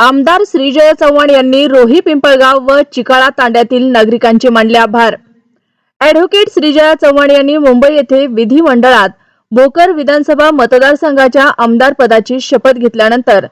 आमदार श्रीजय चव्हाण यांनी रोही पिंपळगाव व चिकाळा तांड्यातील नागरिकांचे मानले आभार. ॲडव्होकेट श्रीजया चव्हाण यांनी मुंबई येथे विधिमंडळात भोकर विधानसभा मतदारसंघाच्या आमदार पदाची शपथ घेतल्यानंतर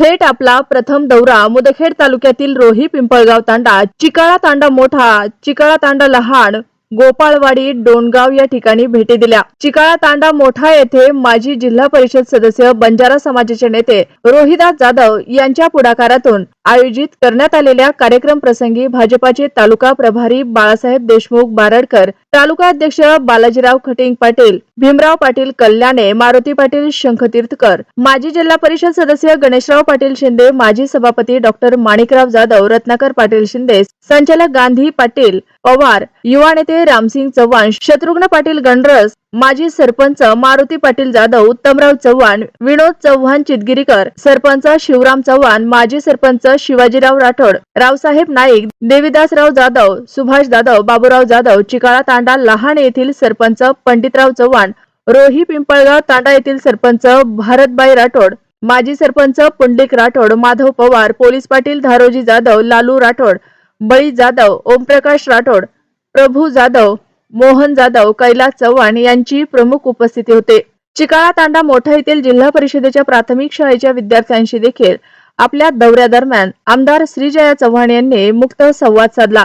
थेट आपला प्रथम दौरा मुदखेड तालुक्यातील रोही पिंपळगाव तांडा चिकाळा तांडा मोठा चिकाळा तांडा लहान गोपाळवाडी डोणगाव या ठिकाणी भेटी दिल्या. चिकाळा तांडा मोठा येथे माजी जिल्हा परिषद सदस्य बंजारा समाजाचे नेते रोहिदास जाधव यांच्या पुढाकारातून आयोजित करण्यात आलेल्या कार्यक्रम प्रसंगी भाजपाचे तालुका प्रभारी बाळासाहेब देशमुख बारडकर तालुका अध्यक्ष बालाजीराव खटिंग पाटील भीमराव पाटील कल्याणे मारुती पाटील शंखतीर्थकर माजी जिल्हा परिषद सदस्य गणेशराव पाटील शिंदे माजी सभापती डॉक्टर माणिकराव जाधव रत्नाकर पाटील शिंदे संचालक गांधी पाटील पवार युवा नेते रामसिंग चव्हाण शत्रुघ्न पाटील गणरस माजी सरपंच मारुती पाटील जाधव उत्तमराव चव्हाण विनोद चव्हाण चितगिरीकर सरपंच शिवराम चव्हाण माजी सरपंच शिवाजीराव राठोड रावसाहेब नाईक देवीदासराव जाधव सुभाष जाधव बाबूराव जाधव चिकाळा तांडा लहान येथील सरपंच पंडितराव चव्हाण रोही पिंपळगाव तांडा येथील सरपंच भारतबाई राठोड माजी सरपंच पुंडलिक राठोड माधव पवार पोलीस पाटील धारोजी जाधव लालू राठोड बळी जाधव ओमप्रकाश राठोड प्रभू जाधव मोहन जाधव कैलास चव्हाण यांची प्रमुख उपस्थिती होते. चिकाळा तांडा मोठा येथील जिल्हा परिषदेच्या प्राथमिक शाळेच्या विद्यार्थ्यांशी देखील आपल्या दौऱ्यादरम्यान आमदार श्रीजया चव्हाण यांनी मुक्त संवाद साधला.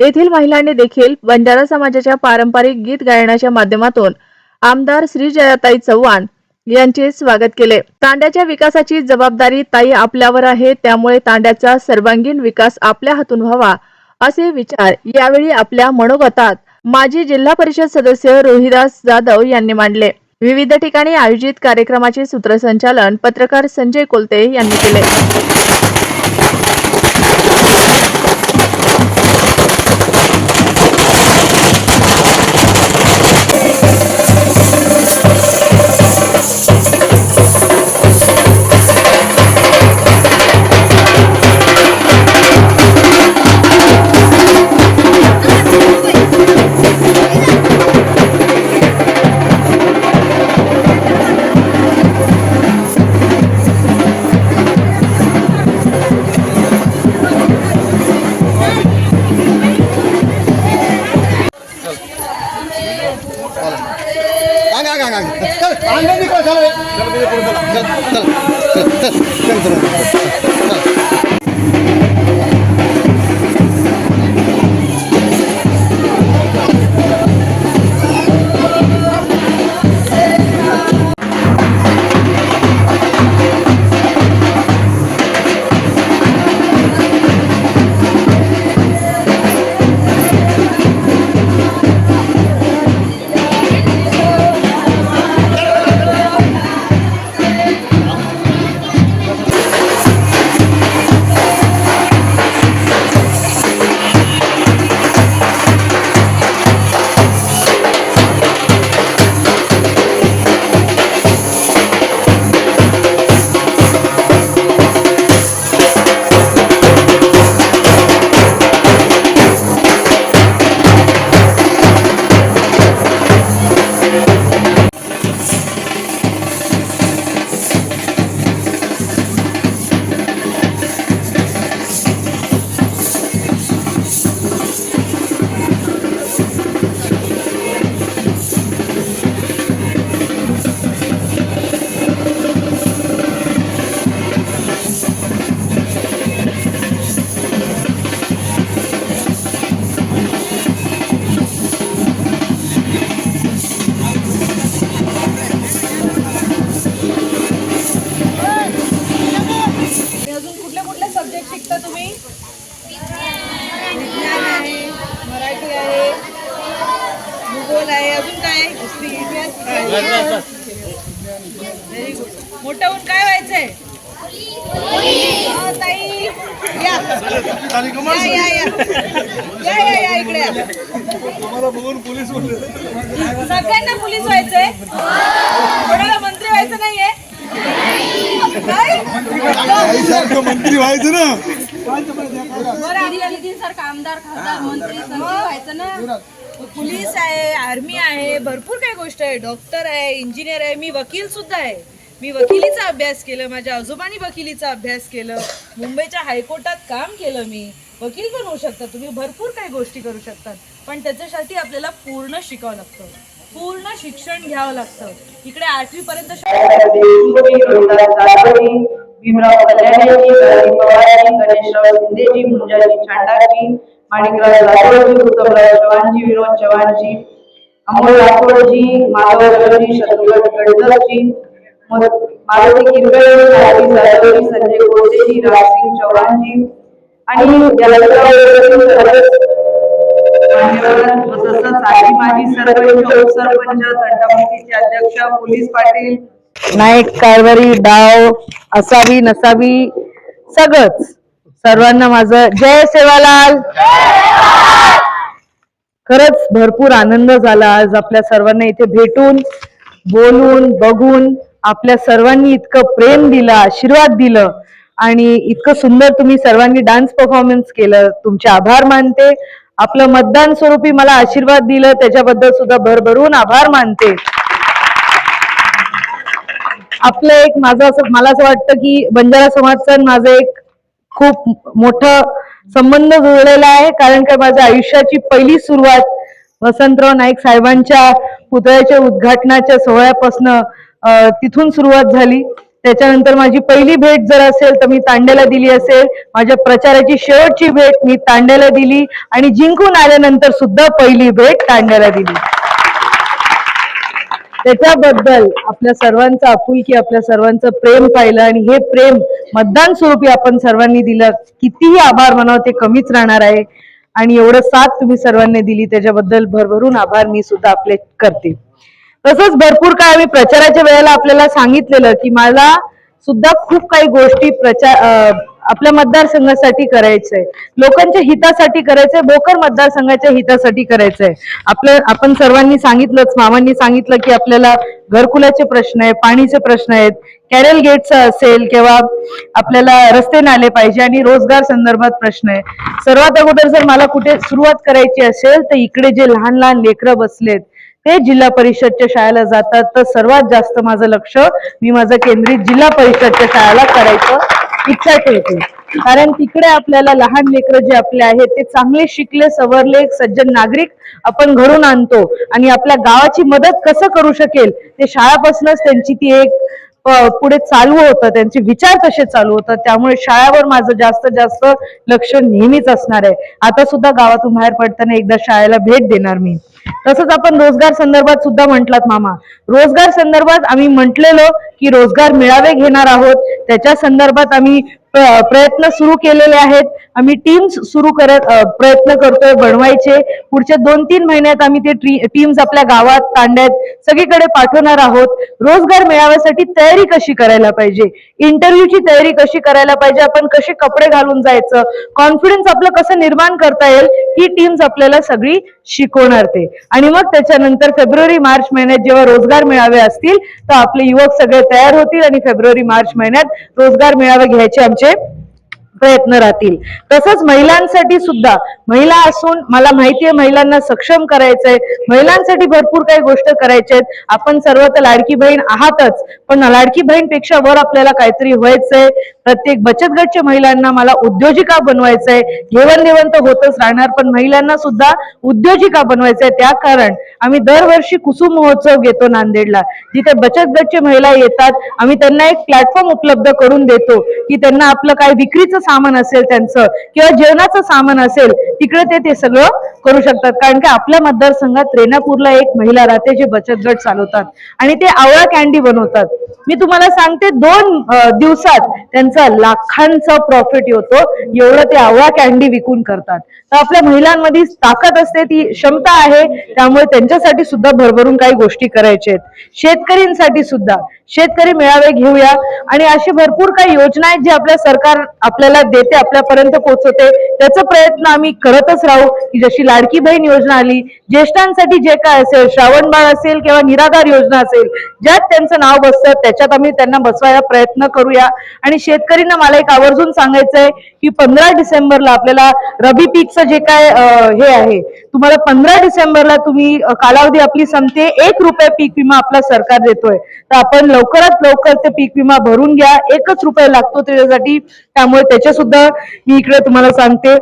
येथील महिलांनी देखील बंजारा समाजाच्या पारंपरिक गीत गायनाच्या माध्यमातून आमदार श्रीजयाताई चव्हाण यांचे स्वागत केले. तांड्याच्या विकासाची जबाबदारी ताई आपल्यावर आहे त्यामुळे तांड्याचा सर्वांगीण विकास आपल्या हातून व्हावा असे विचार यावेळी आपल्या मनोगतात माजी जिल्हा परिषद सदस्य रोहिदास जाधव यांनी मांडले. विविध ठिकाणी आयोजित कार्यक्रमाचे सूत्रसंचालन पत्रकार संजय कोलते यांनी केले. व्हेरी गुड मोठं होऊन काय व्हायचंय? ताई या. या या या. या या या इकडे या. सगळ्यांना पोलीस व्हायचंय. कोणाला मंत्री व्हायचं नाहीये. नाही? मंत्री व्हायचं ना. बरं निधीसारखा आमदार खासदार मंत्री व्हायचं ना. पोलीस आहे आर्मी आहे भरपूर काही गोष्ट आहे. डॉक्टर आहे इंजिनियर आहे मी वकील सुद्धा आहे. मी वकिलीचा अभ्यास केलं माझ्या आजोबांनी वकिलीचा अभ्यास केलं. मुंबईच्या हायकोर्टात काम केलं मी. वकील पण होऊ शकता तुम्ही भरपूर काही गोष्टी करू शकतात. पण त्याच्यासाठी आपल्याला पूर्ण शिकावं लागतं. पूर्ण शिक्षण घ्यावं लागतं. इकडे आठवीपर्यंत भीमराव कल्याणजी गणाजी पवारजी गणेशराव शिंदेजी मुंजाजी छांडाजी माणिकराव जाधवजी उत्तमराव चव्हाणजी विनोद चव्हाणजी अमोल राठोडजी माधवजी शत्रुघ्न गडकरजी मारुती किरगळे राजी जाधवजी संजय गोसेजी राजसिंग चव्हाणजी आणि तसंच साधी माजी सरपंच उपसरपंच तंटामुक्तीचे अध्यक्ष पोलीस पाटील नाईक कारवारी डाव असावी नसावी सगळंच. सर्वांना माझं जय सेवालाल. खरंच भरपूर आनंद झाला आज आपल्या सर्वांना इथे भेटून बोलून बघून आपल्या सर्वांनी इतकं प्रेम दिलं आशीर्वाद दिलं. आणि इतकं सुंदर तुम्ही सर्वांनी डान्स परफॉर्मन्स केलं. तुमचे आभार मानते. आपलं मतदान स्वरूपी मला आशीर्वाद दिलं. त्याच्याबद्दल सुद्धा भरभरून आभार मानते. आपलं एक माझं असं मला असं वाटतं की बंजारा समाजचा माझं एक खूप मोठं संबंध जुळलेला आहे. कारण का माझ्या आयुष्याची पहिली सुरुवात वसंतराव नाईक साहेबांच्या पुतळ्याच्या उद्घाटनाच्या सोहळ्यापासनं तिथून सुरुवात झाली. त्याच्यानंतर माझी पहिली भेट जर असेल तर मी तांड्याला दिली असेल. माझ्या प्रचाराची शेवटची भेट मी तांड्याला दिली. आणि जिंकून आल्यानंतर सुद्धा पहिली भेट तांड्याला दिली. त्याच्याबद्दल आपल्या सर्वांचं आपुलकी आपल्या सर्वांचं प्रेम पाहिलं आणि हे प्रेम मतदान स्वरूपी आपण सर्वांनी दिलं. कितीही आभार म्हणावं ते कमीच राहणार आहे. आणि एवढं साथ तुम्ही सर्वांनी दिली त्याच्याबद्दल भरभरून आभार मी सुद्धा आपले करते. तसंच भरपूर काय आम्ही प्रचाराच्या वेळेला आपल्याला सांगितलेलं की मला सुद्धा खूप काही गोष्टी प्रचार आपल्या मतदारसंघासाठी करायचंय. लोकांच्या हितासाठी करायचंय भोकर मतदारसंघाच्या हितासाठी करायचंय. आपलं आपण सर्वांनी सांगितलंच मामांनी सांगितलं की आपल्याला घरकुलाचे प्रश्न आहे पाणीचे प्रश्न आहेत कॅरल गेटचा असेल किंवा आपल्याला रस्ते नाले पाहिजे आणि रोजगार संदर्भात प्रश्न आहे. सर्वात अगोदर जर मला कुठे सुरुवात करायची असेल तर इकडे जे लहान लहान लेकरं बसलेत ते जिल्हा परिषदच्या शाळेला जातात. तर सर्वात जास्त माझं लक्ष मी माझं केंद्रित जिल्हा परिषदच्या शाळेला करायचं. इच्छा ठेवते. कारण तिकडे आपल्याला लहान लेकरं जे आपले आहेत ते चांगले शिकले सवरले एक सज्जन नागरिक आपण घडून आणतो. आणि आपल्या गावाची मदत कसं करू शकेल ते शाळापासूनच त्यांची ती एक पुढे चालू होतं. त्यांचे विचार तसे चालू होतात त्यामुळे शाळेवर माझं जास्त जास्त लक्ष नेहमीच असणार आहे. आता सुद्धा गावातून बाहेर पडताना एकदा शाळेला भेट देणार मी. तसंच आपण रोजगार संदर्भात सुद्धा म्हटलात मामा. रोजगार संदर्भात आम्ही म्हटलेलो की रोजगार मिळावे घेणार आहोत. त्याच्या संदर्भात आम्ही प्रयत्न सुरू केलेले आहेत. आम्ही टीम्स सुरू करत प्रयत्न करतोय बनवायचे. पुढच्या दोन तीन महिन्यात आम्ही ते टीम्स आपल्या गावात तांड्यात सगळीकडे पाठवणार आहोत. रोजगार मिळाव्यासाठी तयारी कशी करायला पाहिजे? इंटरव्ह्यूची तयारी कशी करायला पाहिजे? आपण कसे कपडे घालून जायचं? कॉन्फिडन्स आपलं कसं निर्माण करता येईल? ही टीम्स आपल्याला सगळी शिकवणार ते. आणि मग त्याच्यानंतर फेब्रुवारी मार्च महिन्यात जेव्हा रोजगार मिळावे असतील तर आपले युवक सगळे तयार होतील आणि फेब्रुवारी मार्च महिन्यात रोजगार मेळावे घ्यायचे आमचे. प्रयत्न राहतील. तसंच महिलांसाठी सुद्धा महिला असून मला माहितीये महिलांना सक्षम करायचंय. महिलांसाठी भरपूर काही गोष्ट करायच्या आहेत आपण सर्व तर लाडकी बहीण आहातच पण लाडकी बहीणपेक्षा वर आपल्याला काहीतरी व्हायचंय. प्रत्येक बचत गटच्या महिलांना मला उद्योजिका बनवायचंय. घेवण देवण तर होतच राहणार पण महिलांना सुद्धा उद्योजिका बनवायचंय. त्या कारण आम्ही दरवर्षी कुसुम महोत्सव घेतो नांदेडला. जिथे बचत गटच्या महिला येतात आम्ही त्यांना एक प्लॅटफॉर्म उपलब्ध करून देतो की त्यांना आपलं काय विक्रीचं सामान असेल त्यांचं किंवा जेवणाचं सामान असेल तिकडे ते ते सगळं करू शकतात. कारण की आपल्या मतदारसंघात रेणापूरला एक महिला राहते जे बचत गट चालवतात आणि ते आवळा कॅन्डी बनवतात. मी तुम्हाला सांगते दोन दिवसात त्यांचा लाखांचा प्रॉफिट होतो. एवढं ते आवळा कॅन्डी विकून करतात. तर आपल्या महिलांमध्ये ताकद असते ती क्षमता आहे. त्यामुळे त्यांच्यासाठी सुद्धा भरभरून काही गोष्टी करायच्या आहेत. शेतकऱ्यांसाठी सुद्धा. शेतकरी मेळावे घेऊया. आणि अशी भरपूर काही योजना आहेत जी आपल्या सरकार आपल्याला देते आपल्यापर्यंत पोहोचवते. त्याचा प्रयत्न आम्ही करतच राहू. की जशी लाडकी बहीण योजना आली ज्येष्ठांसाठी जे काय असेल श्रावण बाळ असेल किंवा निराधार योजना असेल ज्यात त्यांचं नाव बसतं त्याच्यात आम्ही त्यांना बसवायला प्रयत्न करूया. आणि शेतकरींना मला एक आवर्जून सांगायचं आहे की पंधरा डिसेंबरला आपल्याला रबी पीकचं जे काय हे आहे तुम्हाला पंधरा डिसेंबरला तुम्ही कालावधी आपली संपते एक रुपये पीक विमा आपला सरकार देतोय. तर आपण लवकरात लवकर ते पीक विमा भरून घ्या एकच रुपये लागतो त्याच्यासाठी. त्यामुळे त्याचे सुद्धा मी इकडे तुम्हाला सांगते.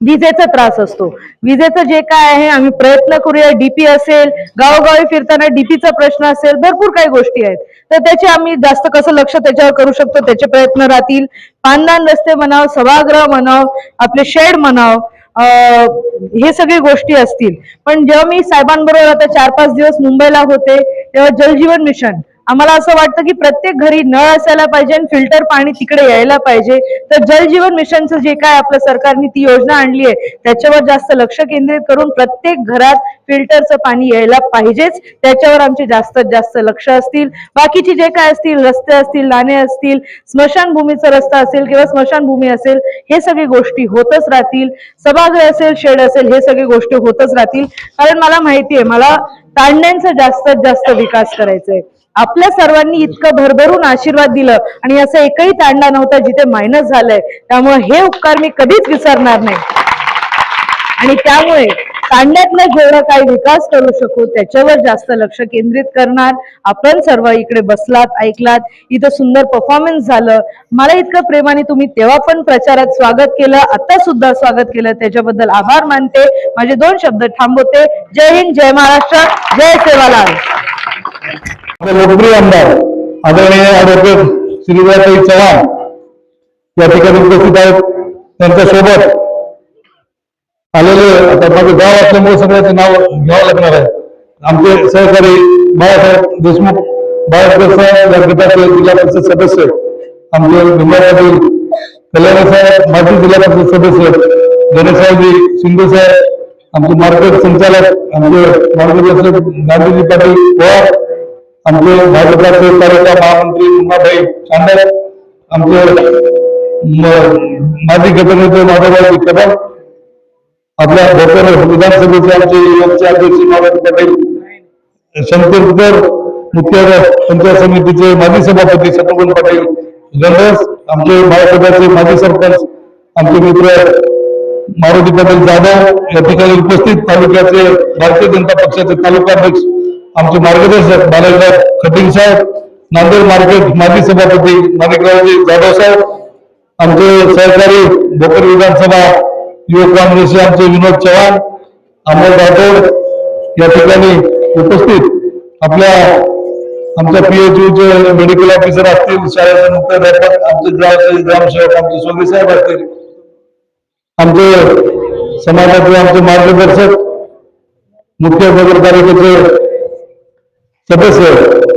विजेचा त्रास असतो. विजेचं जे काय आहे आम्ही प्रयत्न करूया. डीपी असेल गावोगावी फिरताना डीपीचा प्रश्न असेल भरपूर काही गोष्टी आहेत. तर त्याचे आम्ही जास्त कसं लक्ष त्याच्यावर करू शकतो? त्याचे प्रयत्न राहतील. पानदान रस्ते म्हणाव सभागृह म्हणाव आपले शेड म्हणाव हे सगळी गोष्टी असतील. पण जेव्हा मी साहेबांबरोबर आता चार पाच दिवस मुंबईला होते तेव्हा जलजीवन मिशन आम्हाला असं वाटतं की प्रत्येक घरी नळ असायला पाहिजे आणि फिल्टर पाणी तिकडे यायला पाहिजे. तर जलजीवन मिशनचं जे काय आपल्या सरकारने ती योजना आणली आहे त्याच्यावर जास्त लक्ष केंद्रित करून प्रत्येक घरात फिल्टरचं पाणी यायला पाहिजेच. त्याच्यावर आमचे जास्तीत जास्त लक्ष असतील. बाकीचे जे काय असतील रस्ते असतील नाणे असतील स्मशानभूमीचा रस्ता असेल किंवा स्मशानभूमी असेल हे सगळे गोष्टी होतच राहतील. सभागृह असेल शेड असेल हे सगळे गोष्टी होतच राहतील. कारण मला माहिती आहे मला तांड्यांचा जास्तीत जास्त विकास करायचा आहे. आपल्या सर्वांनी इतकं भरभरून आशीर्वाद दिलं आणि असं एकही तांडा नव्हता जिथे मायनस झालंय. त्यामुळे हे उपकार मी कधीच विसरणार नाही. आणि त्यामुळे तांड्यातनं जेवढा काही विकास करू शकू त्याच्यावर जास्त लक्ष केंद्रित करणार. आपण सर्व इकडे बसलात ऐकलात. इथं सुंदर परफॉर्मन्स झालं. मला इतकं प्रेमाने तुम्ही तेव्हा पण प्रचारात स्वागत केलं आता सुद्धा स्वागत केलं. त्याच्याबद्दल आभार मानते. माझे दोन शब्द थांबवते. जय हिंद जय महाराष्ट्र जय सेवालाल. लोकप्रिय आमदार आदरणीय ॲडव्होकेट श्रीराई चव्हाण या ठिकाणी उपस्थित आहेत. त्यांच्यासोबत आलेले आता माझं गाव असल्यामुळे सगळ्याचं नाव घ्यावं लागणार आहे. आमचे सहकारी बाळासाहेब देशमुख बाळासाहेब या जिल्हा परिषद सदस्य आमचे भिंबाबाई कल्याण साहेब माजी जिल्हा परिषद सदस्य गणेशरावजी शिंदे साहेब आमचे मार्केट संचालक आमचे मार्गदर्शक गांधीजी पाटील पवार आमचे भाजपचे तालुका महामंत्री उमाबाई चांदर आमचे माजी गटनेते माधवरावजी कदम आपल्या भोकर विधानसभेचे आमचे युवकचे अध्यक्ष माधव पटेल शंकरकर मुख्य पंचायत समितीचे माजी सभापती शत्रुघ्न पटेल गणेश आमचे महासभाचे माजी सरपंच आमचे मित्र मारुती पटेल जाधव या ठिकाणी उपस्थित तालुक्याचे भारतीय जनता पक्षाचे तालुकाध्यक्ष आमचे मार्गदर्शक बालाजीराव खटिंग साहेब नांदेड मार्केट माजी सभापती माणिकरावजी जाधव साहेब आमचे सहकारी भोकर विधानसभा युवक काँग्रेसचे आमचे विनोद चव्हाण अमोल राठोड या ठिकाणी उपस्थित. आपल्या आमच्या पीएचयूचे मेडिकल ऑफिसर असतील शाळेचे मुख्याध्यापक आमचे ग्राम ग्रामसेवक आमचे सोगे साहेब असतील. आमचे समाजातले आमचे मार्गदर्शक मुख्य नगरपालिकेचे सदस्य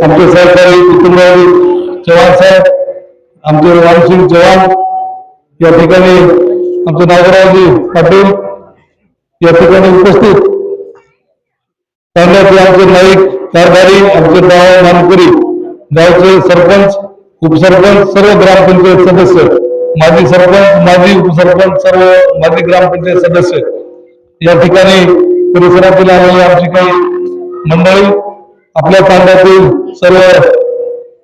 आमचे सहकारी कुटुंबरावजी चव्हाण साहेब आमचे रामसिंग चव्हाण या ठिकाणी आमचे नागरावजी पाटील या ठिकाणी उपस्थित. तांड्याचे आमचे नाईक कारभारी आमचे गाव मानकरी गावचे सरपंच उपसरपंच सर्व ग्रामपंचायत सदस्य माजी सरपंच माजी उपसरपंच सर्व माजी ग्रामपंचायत सदस्य या ठिकाणी परिसरातील आलेली आमची काही मंडळी आपल्या तांड्यातील सर्व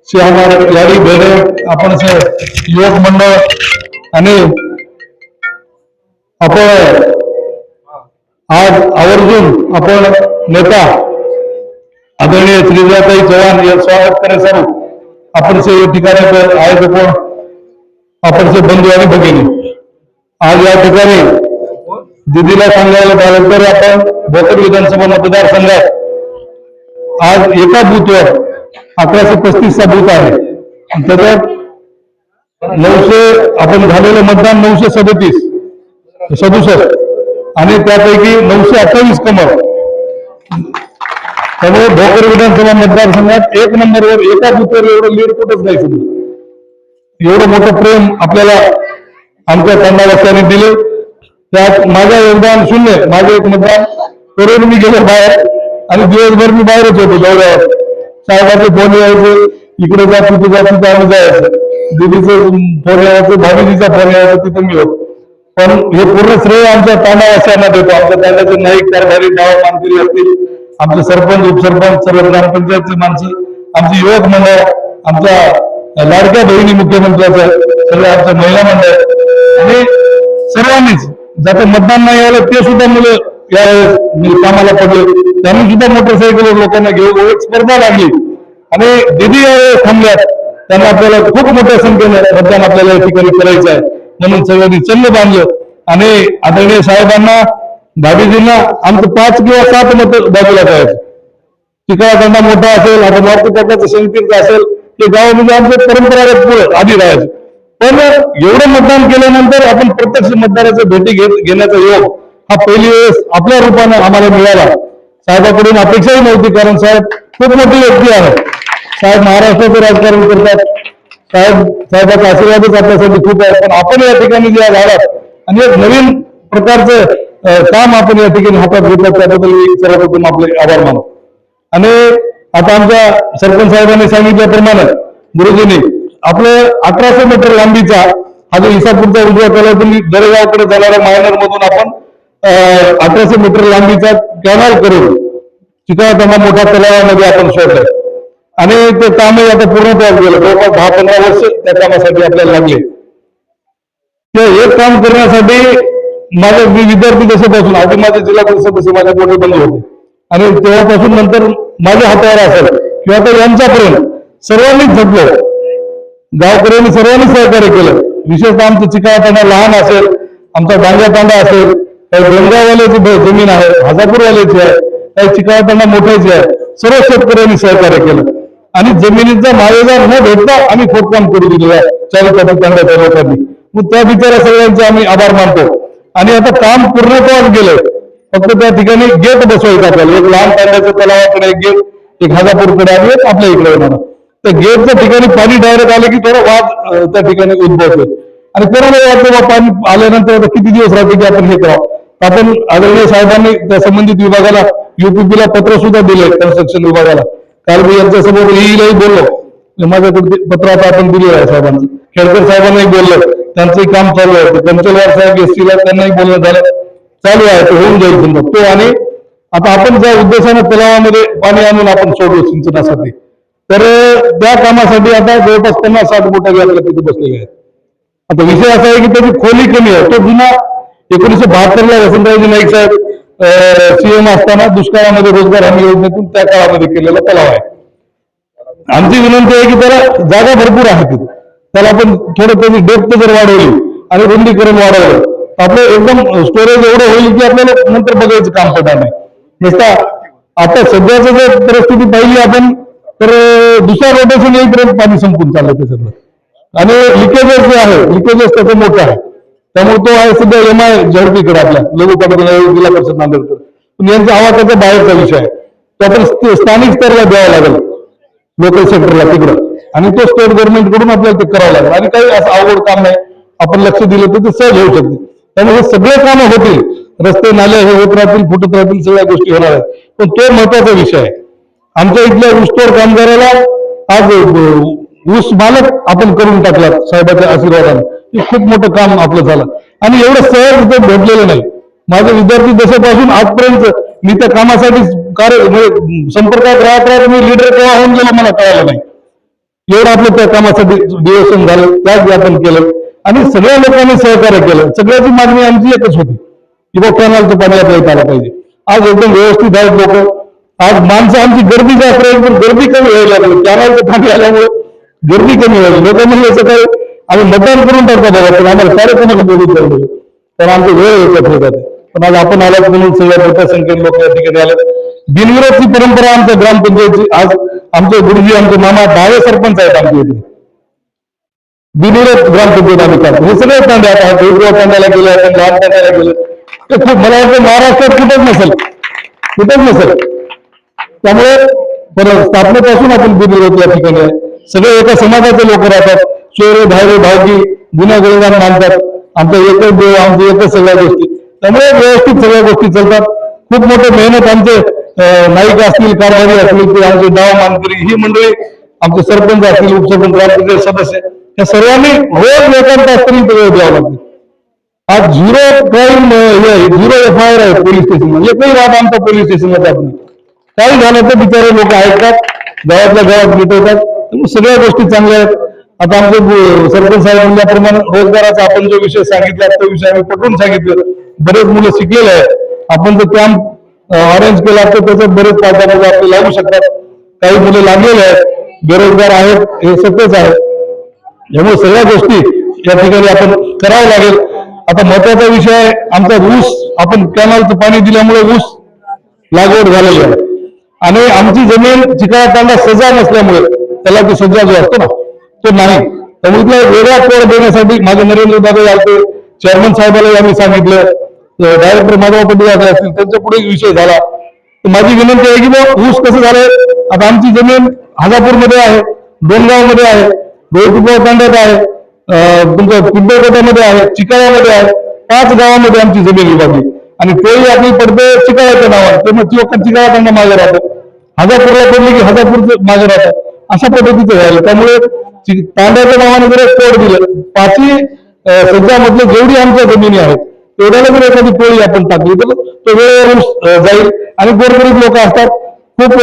शहाणार याडी भेडे आपण युवक मंडळ आणि आपण आज आवर्जून आपण नेता आदरणीय श्रीजाताई चव्हाण या स्वागत करण्यासाठी आपण से ठिकाणी आहेत कोण? आपण से बंधू आणि भगिनी. आज या ठिकाणी दिदीला सांगायला झालं तर आपण भोकर विधानसभा मतदारसंघात आज एका बूथवर अकराशे पस्तीसचा बूथ आहे. त्याच्यात नऊशे आपण झालेलं मतदान नऊशे सदतीस. सदुसष्ट आणि त्यापैकी नऊशे अठ्ठावीस कमळ. त्यामुळे भोकर विधानसभा मतदारसंघात एक नंबरवर एका बूथवर एवढं लीड कुठंच नाही सुरू. एवढं मोठं प्रेम आपल्याला आमच्या तांडावासियांनी दिले. त्यात माझं योगदान शून्य. माझं एक मतदान करून मी गेलो बाहेर. आणि दिवसभर मी बाहेरच होतो दौऱ्यावर साहेबाचे फोन यायचे इकडे जा तिथे जा तिथे आम्ही जायचं. दिदीचं फोन यायचं भाभीजीचा फोन यायचा तिथे मी होतो. पण हे पूर्ण श्रेय आमच्या तांडावासियांना देतो. आमच्या तांड्याचे नाईक कारभारी गाव मानकरी असतील. आमचे सरपंच उपसरपंच सर्व ग्रामपंचायतचे माणसं आमचे युवक मंडळ आमच्या लाडक्या बहिणी मुख्यमंत्र्याचं सगळं आमचं महिला मंडळ. आणि सर्वांनीच ज्याचं मतदान नाही आलं ते सुद्धा मुलं यावेळेस कामाला पडले. त्यांनी सुद्धा मोटरसायकलवर लोकांना घेऊन एक स्पर्धा लागली. आणि दिदी यावेळेस थांबल्यात. त्यांना आपल्याला खूप मोठ्या संख्येने मतदान आपल्याला या ठिकाणी करायचं आहे. म्हणून सगळ्यांनी चल्ल बांधलं. आणि आदरणीय साहेबांना भाभीजींना आमचं पाच किंवा सात मत बाजूला करायचं. चिकाळाकडा मोठा असेल आता नॉर्थकडचं संकीर्ण असेल ते गाव म्हणजे आमचं परंपरागत आधी राहायचं. पण एवढं मतदान केल्यानंतर आपण प्रत्यक्ष मतदाराच्या भेटी घेत घेण्याचा योग हा पहिली वेळेस आपल्या रूपाने आम्हाला मिळाला. साहेबाकडून अपेक्षाही नव्हती कारण साहेब खूप मोठी व्यक्ती आहे. साहेब महाराष्ट्राचं राजकारण करतात. साहेब साहेबाचा आशीर्वादच आपल्यासाठी खूप आहे. पण आपण या ठिकाणी जे झाडात आणि एक नवीन प्रकारचं काम आपण या ठिकाणी हातात घेतलं त्याबद्दल मी सर्वप्रथम आपले आभार मानतो. आणि आता आमच्या सरपंच साहेबांनी सांगितल्याप्रमाणे गुरुजींनी आपलं अठराशे मीटर लांबीचा हा जो इसापूरचा उजव्या तलावातून दरेगावकडे जाणाऱ्या मायनर मधून आपण अठराशे मीटर लांबीचा कॅनल करून चिकाळताना मोठ्या तलावामध्ये आपण सोडलंय आणि ते कामही आता पूर्ण तयार केलं जवळपास दहा पंधरा वर्ष त्या कामासाठी आपल्याला लागले. ते एक काम करण्यासाठी माझे मी विद्यार्थी दशेपासून आधी माझे जिल्हा परिषद सदस्य माझे मोठे बंधू होते. आणि तेव्हापासून नंतर माझ्या हातावर असेल. किंवा आता यांच्यापर्यंत सर्वांनीच झटलं गावकऱ्यांनी सर्वांनी सहकार्य केलं. विशेषतः आमचं चिकाळतांडा लहान असेल आमचा डांगा तांडा असेल काही डोंगरावाल्याची जमीन आहे हजापूरवाल्याची आहे काही चिकाळताना मोठ्याची आहे सर्व शेतकऱ्यांनी सहकार्य केलं. आणि जमिनीचा मावेजार न भेटता आम्ही खोदकाम करू दिलेलं आहे चालू तांड्याच्या लोकांनी मग त्या बिचारा सगळ्यांचे आम्ही आभार मानतो. आणि आता काम पूर्णत्वास गेलंय फक्त त्या ठिकाणी गेट बसवायचं आपल्याला. एक लहान तांड्याच्या तलावाकडे एक गेट एक हजापूरकडे आणि एक आपल्या इकडे म्हणा त्या गेटच्या ठिकाणी पाणी डायरेक्ट आले की थोडा वाद त्या ठिकाणी उद्भवतोय. आणि कोणाला वाटतं बा पाणी आल्यानंतर आता किती दिवस राहते की आपण हे करावं? आपण आदरणीय साहेबांनी त्या संबंधित विभागाला युपीपीला पत्र सुद्धा दिले कन्स्ट्रक्शन विभागाला. काल मी यांच्या समोर येईलही बोललो. माझ्याकडे पत्र आता आपण दिले आहे साहेबांचं. खेडकर साहेबांनाही बोललो. त्यांचंही काम चालू आहे. ते कंचलवार साहेब एसटीला त्यांनाही बोलणं झालं. चालू आहे. ते होऊन जाईल समजा तो आणि आता आपण ज्या उद्देशाने तलावामध्ये पाणी आणून आपण सोडलो सिंचनासाठी तर त्या कामासाठी आता जवळपास पन्नास साठ मोठ्या व्यापला तिथे बसलेले आहेत. आता विषय असा आहे की त्याची खोली कमी आहे. तो जुना एकोणीशे बहात्तरला वसंतरावजी नाईक साहेब सीएम असताना दुष्काळामध्ये रोजगार हमी योजनेतून त्या काळामध्ये केलेला तलाव आहे. आमची विनंती आहे की त्याला जागा भरपूर आहे तिथे. त्याला आपण थोडं त्याची डेप्थ जर वाढवली आणि रुंदीकरण वाढवलं आपलं एकदम स्टोरेज एवढं होईल की आपल्याला नंतर बघायचं काम पडणार नाही. नुसता आता सध्याचं जर परिस्थिती पाहिली आपण तर दुसऱ्या रोटेशन येईपर्यंत पाणी संपून चाललं सगळं. आणि लिकेजेस जे आहे लिकेजेस त्याचं मोठं आहे. त्यामुळे तो आहे सध्या एम आय झडपीकडे आपल्या लघु पाटबंधारे जिल्हा परिषद नांदेडकर पण यांचा आवाजाचा बाहेरचा विषय आहे. तो आपण स्थानिक स्तरला द्यावा लागेल. लोकल सेक्टरला तिकडं. आणि तो स्टेट गव्हर्नमेंटकडून आपल्याला ते करावं लागेल. आणि काही असं अवघड काम नाही. आपण लक्ष दिलं तर ते सहज होऊ शकते. त्यामुळे हे सगळे कामं होतील. रस्ते नाले हे होत राहतील फुटत राहतील सगळ्या गोष्टी होणार आहेत. पण तो महत्त्वाचा विषय आहे. आमच्या इथल्या ऊसतोड कामगाराला आज ऊस मालक आपण करून टाकला साहेबाच्या आशीर्वादाने. ते खूप मोठं काम आपलं झालं. आणि एवढं सहज ते भेटलेलं नाही. माझे विद्यार्थी दशेपासून आजपर्यंत मी त्या कामासाठी कार्य म्हणजे संपर्कात राहत राहत मी लिडर केव्हा होऊन गेलो मला कळालं नाही. एवढं आपलं त्या कामासाठी डिव्हेशन झालं त्याच आपण केलं. आणि सगळ्या लोकांनी सहकार्य केलं. सगळ्याची मागणी आमची एकच होती की बा कोणाला तो आपल्या इथं आला पाहिजे. आज एकदम व्यवस्थित आहेत. लोक आज माणसं आमची गर्दी जास्त राहील पण गर्दी कमी व्हायला लागली. कॅनलचं पाणी आल्यामुळे गर्दी कमी व्हायला लोक म्हणले सकाळी आम्ही मतदान करून टाकतो बाबा पण आम्हाला बोलून ठेवलं तर आमचे वेळ एकत्र होतात पण आज आपण आलात म्हणून सगळ्या मोठ्या संख्येने लोक या परंपरा आमच्या ग्रामपंचायतची आज आमचे गुरुजी आमचे मामा दहावे सरपंच आहेत आमच्या इथे बिनविरोध ग्रामपंचायत आम्ही करतो हे सगळे तांडे आता वेगवेगळ्या तांड्याला गेले आपण लहान तांड्याला गेले ते खूप मला वाटतं महाराष्ट्रात कुठंच नसेल नसेल त्यामुळे स्थापनेपासून आपण बिनविरोध या ठिकाणी सगळे एका समाजाचे लोक राहतात शोरे धायरे भावकी गुन्हा गुणगान मानतात. आमचा एकच देव आमचं एकच सगळ्या गोष्टी. त्यामुळे व्यवस्थित सगळ्या गोष्टी चालतात. खूप मोठे मेहनत आमचे नाईक असतील कारभारी असतील ते आमचे डाव मानकरी ही मंडळी आमचे सरपंच असतील उपसरपंच ग्रामपंचायत सदस्य त्या सर्वांनी रोज लोकांचा असतील वेळ द्यावा लागतो. आज zero crime zero F I R आहे पोलीस स्टेशन एकही वाद आमचा पोलीस स्टेशनला जात नाही. काही झालं तर बिचारे लोक ऐकतात गावातल्या गावात भेटवतात सगळ्या गोष्टी चांगल्या आहेत. आता आमचे सरपंच साहेबांप्रमाणे रोजगाराचा आपण जो विषय सांगितला तो विषय आम्ही पटवून सांगितलं. बरेच मुलं शिकलेले आहेत. आपण जर कॅम्प अरेंज केला तर त्याच्यात बरेच फायदा म्हणजे आपले लागू शकतात. काही मुलं लागलेले आहेत. बेरोजगार आहेत हे सत्यच आहे त्यामुळे सगळ्या गोष्टी या ठिकाणी आपण करावं लागेल. आता महत्त्वाचा विषय आहे आमचा ऊस आपण कॅनलचं पाणी दिल्यामुळे ऊस लागवड झालेली आहे. आणि आमची जमीन चिकाळा तांडा सजा नसल्यामुळे त्याला तो सज्जा जो असतो ना ते नाही त्यामुळे वेगळा कोड देण्यासाठी माझे नरेंद्र दादा यालते चेअरमन साहेबाला आम्ही सांगितलं डायरेक्टर माधव पटेल दादा असतील त्यांच्या पुढे विषय झाला. तर माझी विनंती आहे की बा ऊस कसं झालंय? आता आमची जमीन हाजापूरमध्ये आहे डोनगावमध्ये आहे रोहितगाव तांड्यात आहे तुमच्या पिंपळकोट्यामध्ये आहे चिकाळ्यामध्ये आहे पाच गावामध्ये आमची जमीन विभागली. आणि तेही आपली पडते चिकाळ्याच्या नावावर तर मग चिकाळा चिकारा तांडा मागे राहतो हाजापूरला पडले की हाजापूरचं मागे राहतात. अशा पद्धतीचं झालं. त्यामुळे चि- नावाने जर एक कोड दिलं पाचवी सध्यामधले जेवढी आमच्या जमिनी आहेत तेवढ्याला जर एखादी पोळी आपण टाकली तर तो वेळेवर जाईल. आणि गोरगरीब लोक असतात. खूप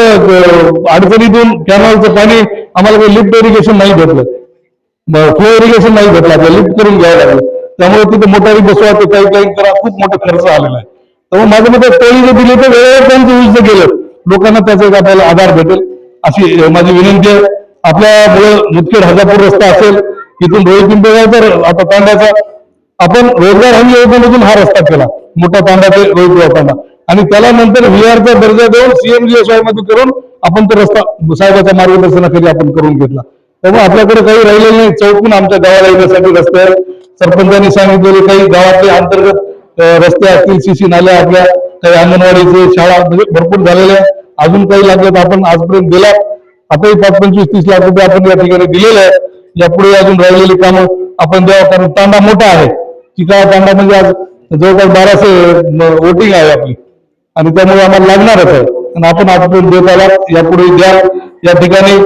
अडचणीतून कॅनलचं पाणी आम्हाला काही लिफ्ट इरिगेशन नाही भेटलं. फ्लो इरिगेशन नाही भेटलं. आपल्याला लिफ्ट करून घ्यावं लागलं. त्यामुळे तिथे मोटारी बसवा ते पाईपलाईन करा. खूप मोठा खर्च आलेला आहे. त्यामुळे माझ्या मते टोळी जर दिली तर वेळेवर त्यांचं ऊस गेलं. लोकांना त्याचा एक आपल्याला आधार भेटेल. अशी माझी विनंती आहे. आपल्या मुदखेड हजापूर रस्ता असेल इथून रोहित पिंपळगाव तर आता तांड्याचा आपण रोजगार हमी योजनेमधून हा रस्ता केला मोठा तांडा ते रोहित तांडा आणि त्याला नंतर व्हीआरचा दर्जा देऊन सीएमजीएसवायमध्ये करून आपण तो रस्ता साहेबाच्या मार्गदर्शनाखाली आपण करून घेतला. त्यामुळे आपल्याकडे काही राहिलेलं नाही चौकून आमच्या गावाला येण्यासाठी रस्ते आहेत. सरपंचांनी सांगितलेले काही गावातले अंतर्गत रस्ते असतील सीसी नाल्या आपल्या काही अंगणवाडीचे शाळा म्हणजे भरपूर झालेल्या आहे अजून काही लागलं तर आपण आजपर्यंत दिला आताही पाच पंचवीस तीस लाख रुपये आपण या ठिकाणी दिलेले आहे यापुढे अजून राहिलेली कामं आपण द्यावं कारण तांडा मोठा आहे. चिकाळा तांडा म्हणजे आज जवळपास बाराशे वोटिंग आहे आपली. आणि त्यामुळे आम्हाला लागणारच आहे. आणि आपण आजपर्यंत देत आला यापुढे द्या. या ठिकाणी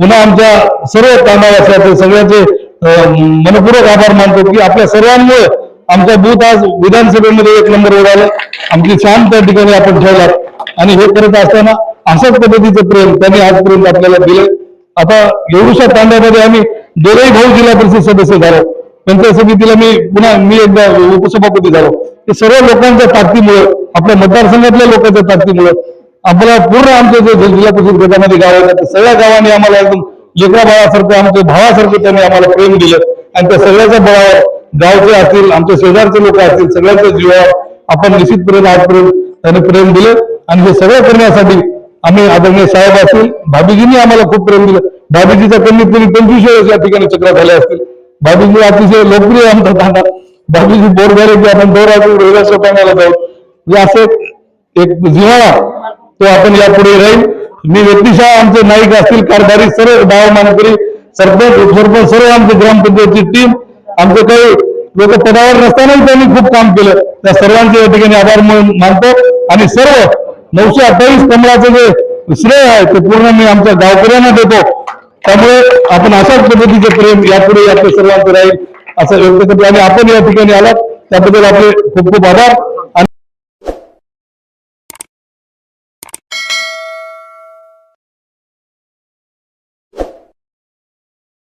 पुन्हा आमच्या सर्व तांडावासियाचे सगळ्याचे मनपूर्वक आभार मानतो की आपल्या सर्वांमुळे आमचा बूथ आज विधानसभेमध्ये एक नंबरवर आलं. आमची शांत त्या ठिकाणी आपण ठेवलात. आणि हे करत असताना अशाच पद्धतीचं प्रेम त्यांनी आजपर्यंत आपल्याला दिलं. आता एवढ्याशा तांड्यामध्ये आम्ही दोनही भाऊ जिल्हा परिषद सदस्य झालो. पंचायत समितीला मी पुन्हा मी एकदा उपसभापती झालो. हे सर्व लोकांच्या ताकदीमुळं आपल्या मतदारसंघातल्या लोकांच्या ताकदीमुळं आपल्याला पूर्ण आमचं जे जिल्हा परिषद गटामध्ये गाव आहे सगळ्या गावांनी आम्हाला एकदम लेकरा भावासारखं आमच्या भावासारखं त्यांनी आम्हाला प्रेम दिलं. आणि त्या सगळ्याच्या बळावर गावचे असतील आमच्या शेजारचे लोक असतील सगळ्यांच्या जीवावर आपण निश्चितपर्यंत आजपर्यंत त्यांनी प्रेम दिलं. आणि हे सगळं करण्यासाठी आम्ही आदरणीय साहेब असतील भाभीजींनी आम्हाला खूप प्रेम दिलं. भाभीजीचा कमीत कमी पंचवीस वेळेस या ठिकाणी चक्र झाले असतील. भाभीजी अतिशय लोकप्रिय आमचा थांबा भाभीजी बोर झाले की आपण दोरातून रहिवासी पाण्याला जाऊ. म्हणजे असं एक- जिव्हाळा तो आपण यापुढे राहील. मी व्यक्तिशः आमचे नाईक असतील कारभारी सर्व गाव मानकरी सरपंच उपसरपंच सर्व आमचे ग्रामपंचायतची टीम आमचे काही लोक पदावर नसतानाही त्यांनी खूप काम केलं. त्या सर्वांचे या ठिकाणी आभार म्हणून मानतो. आणि सर्व नऊशे अठ्ठावीस कमळाचं जे श्रेय आहे ते पूर्ण मी आमच्या गावकऱ्यांना देतो. त्यामुळे आपण अशाच पद्धतीचे प्रेम यापुढे आपल्या सर्वांचं राहील असं व्यक्त करतो. आणि आपण या ठिकाणी आलात. त्याबद्दल आपले खूप खूप आभार.